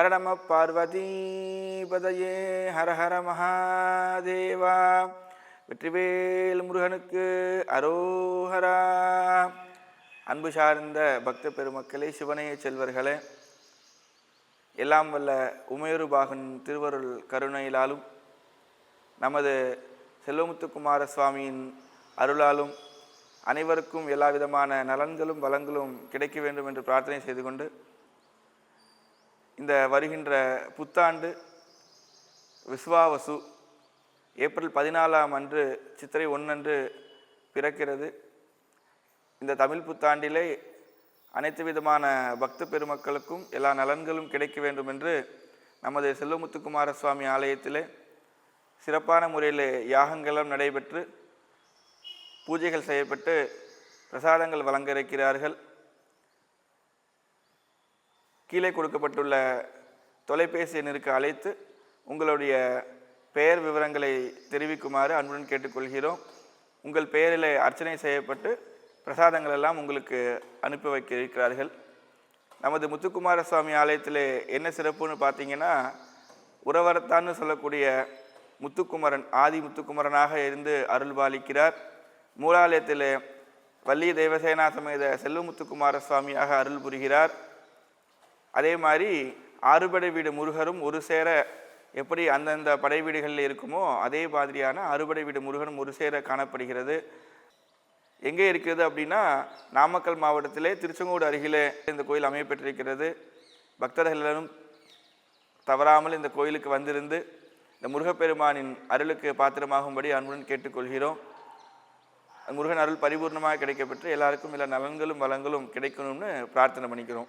ஹர நம பார்வதீபதையே ஹர ஹர மகாதேவா. வெற்றிவேல் முருகனுக்கு அரோஹரா. அன்பு சார்ந்த பக்த பெருமக்களே சிவனைய செல்வர்களே எல்லாம் வல்ல உமேருபாகன் திருவருள் கருணையிலாலும் நமது செல்வமுத்துக்குமார சுவாமியின் அருளாலும் அனைவருக்கும் எல்லா விதமான நலன்களும் வளங்களும் கிடைக்க வேண்டும் என்று பிரார்த்தனை செய்து கொண்டு இந்த வருகின்ற புத்தாண்டு விஸ்வாவசு ஏப்ரல் பதினாலாம் அன்று சித்திரை ஒன்றன்று பிறக்கிறது. இந்த தமிழ் புத்தாண்டிலே அனைத்து விதமான பக்த பெருமக்களுக்கும் எல்லா நலன்களும் கிடைக்க வேண்டும் என்று நமது செல்வமுத்துக்குமார சுவாமி ஆலயத்திலே சிறப்பான முறையில் யாகங்களும் நடைபெற்று பூஜைகள் செய்யப்பட்டு பிரசாதங்கள் வழங்க இருக்கிறார்கள். கீழே கொடுக்கப்பட்டுள்ள தொலைபேசி எண்ணிற்கு அழைத்து உங்களுடைய பெயர் விவரங்களை தெரிவிக்குமாறு அன்புடன் கேட்டுக்கொள்கிறோம். உங்கள் பெயரில் அர்ச்சனை செய்யப்பட்டு பிரசாதங்கள் எல்லாம் உங்களுக்கு அனுப்பி வைக்க இருக்கிறார்கள் நமது முத்துக்குமார சுவாமி ஆலயத்தில் என்ன சிறப்புன்னு பார்த்தீங்கன்னா உறவரத்தான்னு சொல்லக்கூடிய முத்துக்குமரன் ஆதி முத்துக்குமரனாக இருந்து அருள்பாலிக்கிறார் மூலாலயத்தில் வள்ளி தேவசேனா சமேத செல்வமுத்துக்குமார சுவாமியாக அருள் புரிகிறார். அதே மாதிரி அறுபடை வீடு முருகரும் ஒரு சேர எப்படி அந்தந்த படை வீடுகளில் இருக்குமோ அதே மாதிரியான அறுபடை வீடு முருகனும் ஒரு சேர காணப்படுகிறது. எங்கே இருக்கிறது அப்படின்னா நாமக்கல் மாவட்டத்திலே திருச்செங்கோடு அருகிலே இந்த கோயில் அமையப்பெற்றிருக்கிறது. பக்தர்கள் எல்லாரும் தவறாமல் இந்த கோயிலுக்கு வந்திருந்து இந்த முருகப்பெருமானின் அருளுக்கு பாத்திரமாகும்படி அன்புடன் கேட்டுக்கொள்கிறோம். முருகன் அருள் பரிபூர்ணமாக கிடைக்கப்பெற்று எல்லாருக்கும் எல்லா நலன்களும் வளங்களும் கிடைக்கணும்னு பிரார்த்தனை பண்ணிக்கிறோம்.